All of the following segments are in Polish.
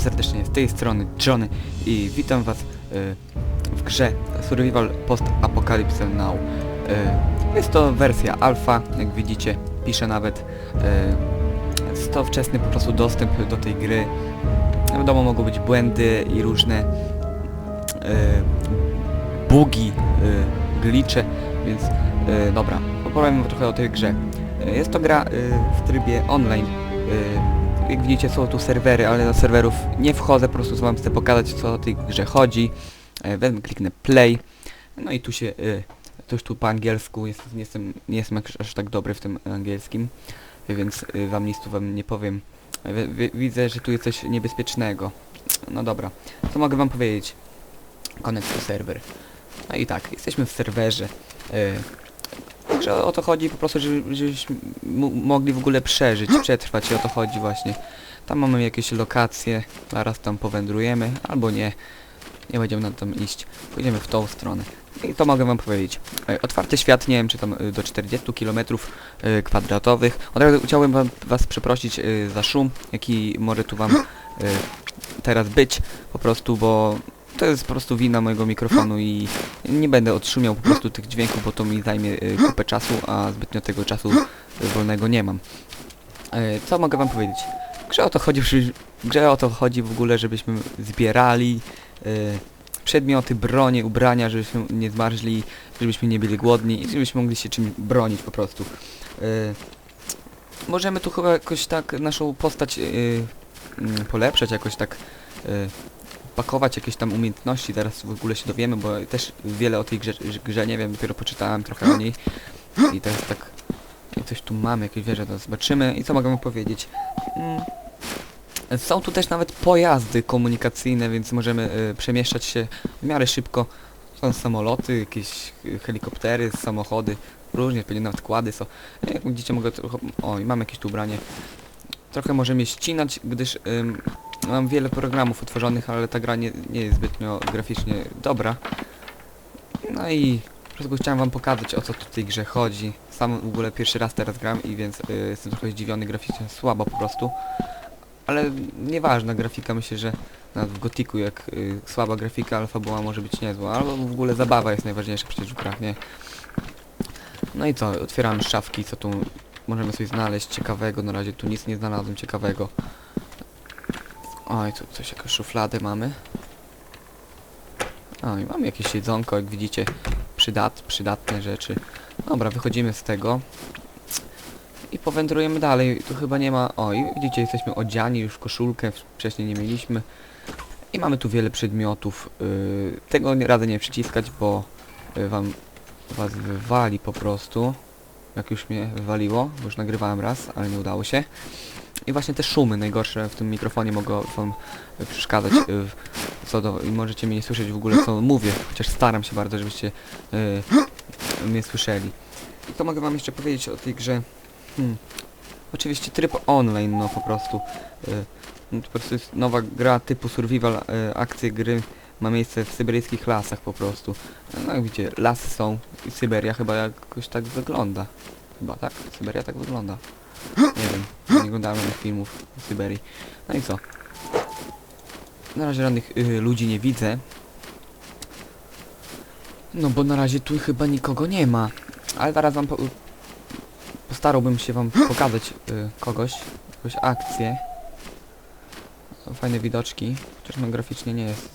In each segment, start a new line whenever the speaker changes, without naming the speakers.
serdecznie, z tej strony Johnny i witam was y, w grze Survival Post Apocalypse Now. Y, jest to wersja alfa, jak widzicie, pisze nawet. Jest to wczesny po prostu dostęp do tej gry. Wiadomo, mogą być błędy i różne y, bugi, glitche, więc dobra, opowiem trochę o tej grze. Jest to gra w trybie online. Jak widzicie są tu serwery, ale do serwerów nie wchodzę, po prostu wam chcę pokazać co o tej grze chodzi. E, Wezmę, kliknę play. No i tu się, y, coś tu po angielsku, jest, nie, jestem, nie jestem aż, tak dobry w tym angielskim, więc y, wam nic tu wam nie powiem. Wi- wi- Widzę, że tu jest coś niebezpiecznego. No dobra, co mogę wam powiedzieć? Connect to server. No i tak, jesteśmy w serwerze. Także o to chodzi po prostu, żeby, żebyśmy mogli w ogóle przeżyć, przetrwać i o to chodzi właśnie. Tam mamy jakieś lokacje, zaraz tam powędrujemy, albo nie. Nie będziemy na tam iść. Pójdziemy w tą stronę. I to mogę wam powiedzieć. E, Otwarty świat, nie wiem czy tam e, do 40 km e, kwadratowych. Od razu chciałbym was przeprosić za szum, jaki może tu wam teraz być. Po prostu, bo to jest po prostu wina mojego mikrofonu i nie będę odszumiał po prostu tych dźwięków, bo to mi zajmie y, kupę czasu, a zbytnio tego czasu y, wolnego nie mam. E, co mogę wam powiedzieć? Grze o to chodzi, grze o to chodzi w ogóle, żebyśmy zbierali przedmioty, bronie, ubrania, żebyśmy nie zmarzli, żebyśmy nie byli głodni i żebyśmy mogli się czymś bronić po prostu. Możemy tu chyba jakoś tak naszą postać polepszać, jakoś tak pakować jakieś tam umiejętności, zaraz w ogóle się dowiemy, bo też wiele o tej grze, grze nie wiem, dopiero poczytałem trochę o niej i teraz tak coś tu mamy, jakieś wieże, to zobaczymy i co mogę powiedzieć. Mm. Są tu też nawet pojazdy komunikacyjne, więc możemy y, przemieszczać się w miarę szybko. Są samoloty, jakieś y, helikoptery, samochody, różnie, pewnie nawet kłady są. Jak widzicie mogę. O, i mam jakieś tu ubranie. Trochę możemy ścinać, gdyż ym, mam wiele programów otworzonych, ale ta gra nie, nie jest zbytnio graficznie dobra. No i po prostu chciałem wam pokazać o co tu w tej grze chodzi. Sam w ogóle pierwszy raz teraz gram i więc y, jestem trochę zdziwiony graficznie, słabo po prostu. Ale nieważna grafika, myślę, że nawet w Gotiku jak y, słaba grafika, ale fabuła może być niezła, albo w ogóle zabawa jest najważniejsza przecież w grach, nie? No i co, otwieramy szafki, co tu możemy coś znaleźć ciekawego, na razie tu nic nie znalazłem ciekawego. Oj, tu coś, jakąś szufladę mamy. Oj, mamy jakieś jedzonko, jak widzicie, przydat, przydatne rzeczy. Dobra, wychodzimy z tego. I powędrujemy dalej. Tu chyba nie ma... Oj, widzicie, jesteśmy odziani już w koszulkę, wcześniej nie mieliśmy. I mamy tu wiele przedmiotów. Yy, tego nie radzę nie przyciskać, bo yy, wam was wywali po prostu. Jak już mnie wywaliło, bo już nagrywałem raz, ale nie udało się. I właśnie te szumy najgorsze w tym mikrofonie mogą wam przeszkadzać. w- Co do, I możecie mnie nie słyszeć w ogóle co mówię, chociaż staram się bardzo, żebyście y, mnie słyszeli. I to mogę wam jeszcze powiedzieć o tej grze. Hmm. Oczywiście tryb online, no po prostu. Y, po prostu jest nowa gra typu survival, y, akcje gry ma miejsce w syberyjskich lasach po prostu. No jak widzicie, lasy są i Syberia chyba jakoś tak wygląda. Chyba tak? Syberia tak wygląda. Nie wiem, nie oglądałem żadnych filmów o Syberii. No i co? Na razie żadnych y, ludzi nie widzę. No bo na razie tu chyba nikogo nie ma. Ale zaraz wam po, postarałbym się wam pokazać y, kogoś, jakąś akcję. Są fajne widoczki, chociaż no graficznie nie jest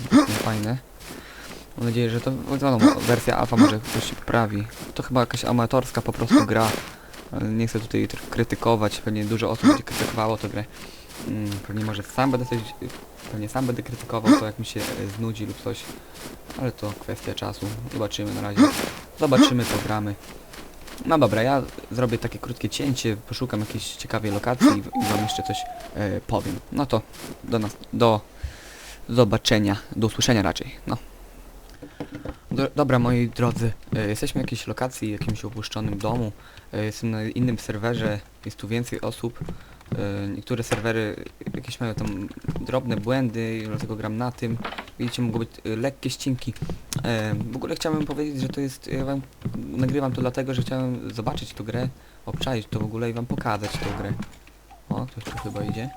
zbytnio fajne. Mam nadzieję, że to wiadomo, wersja alfa może się poprawi. To chyba jakaś amatorska po prostu gra. Nie chcę tutaj krytykować, pewnie dużo osób będzie krytykowało tę grę. Mm, pewnie może sam będę coś, pewnie sam będę krytykował to jak mi się e, znudzi lub coś. Ale to kwestia czasu. Zobaczymy na razie. Zobaczymy, pogramy. No dobra, ja zrobię takie krótkie cięcie, poszukam jakiejś ciekawej lokacji i, i wam jeszcze coś e, powiem. No to do nas, do zobaczenia, do usłyszenia raczej, no. Do, dobra, moi drodzy, e, jesteśmy w jakiejś lokacji, jakimś opuszczonym domu, e, jestem na innym serwerze, jest tu więcej osób, e, niektóre serwery jakieś mają tam drobne błędy, dlatego gram na tym, widzicie, mogą być lekkie ścinki. W ogóle chciałem powiedzieć, że to jest, ja wam nagrywam to dlatego, że chciałem zobaczyć tę grę, obczaić to w ogóle i wam pokazać tę grę. O, ktoś tu chyba idzie?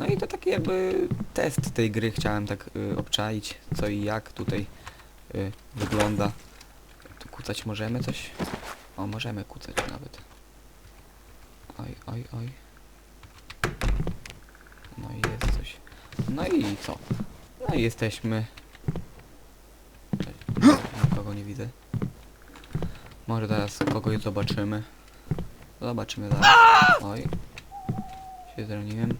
No i to taki jakby test tej gry chciałem tak y, obczaić, co i jak tutaj y, wygląda. Tu kucać możemy coś? O, możemy kucać nawet. Oj, oj, oj. No i jest coś. No i co? No i jesteśmy. Nikogo nie widzę. Może teraz kogoś zobaczymy. Zobaczymy zaraz. Oj. Się zraniłem.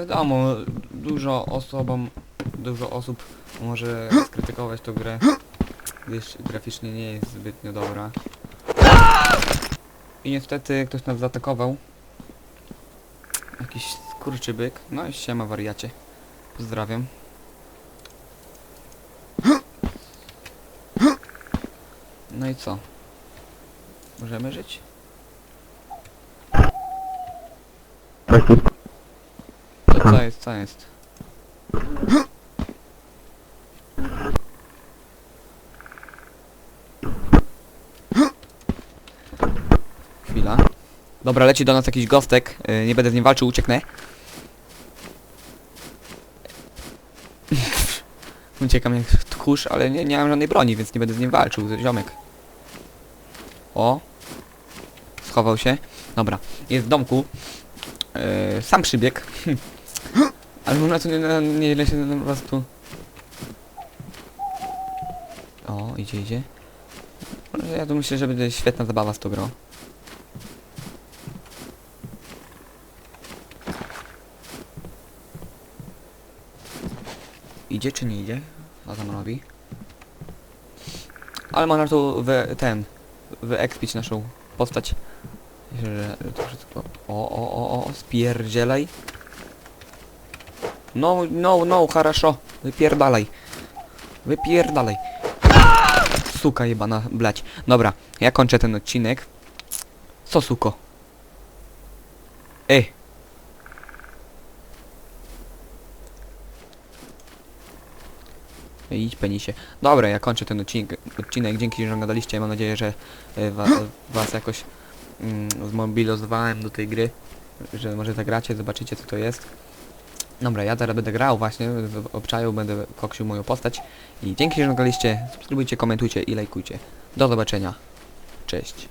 Wiadomo, dużo osobom, dużo osób może skrytykować tą grę, gdyż graficznie nie jest zbytnio dobra. I niestety ktoś nas zaatakował. Jakiś skurczybyk. No i siema wariacie. Pozdrawiam. No i co? Możemy żyć? Co, jest, co jest? Chwila. Dobra, leci do nas jakiś gostek. Yy, nie będę z nim walczył, ucieknę. Uciekam jak tchórz, ale nie, nie mam żadnej broni, więc nie będę z nim walczył. Ziomek. O. Schował się. Dobra. Jest w domku. Yy, sam przybieg. ale można tu nie, nie, nie, nie się po prostu... O, idzie, idzie. Ja tu myślę, że będzie świetna zabawa z tą grą. Idzie czy nie idzie? Co tam robi? Ale można tu we, ten wyekspić naszą postać. Że to wszystko. O, o, o, o, spierdzielaj. No, no, no, хорошо. Wypierdalaj. Wypierdalaj. Suka jebana, blać. Dobra, ja kończę ten odcinek. Co suko? Ej. Idź penisie. Dobra, ja kończę ten odcinek. odcinek. Dzięki, że oglądaliście. Mam nadzieję, że e, wa, was jakoś mm, zmobilizowałem do tej gry. Że może zagracie, zobaczycie co to jest. Dobra, ja teraz będę grał właśnie, w obczaju będę koksił moją postać. I dzięki, że oglądaliście. Subskrybujcie, komentujcie i lajkujcie. Do zobaczenia. Cześć.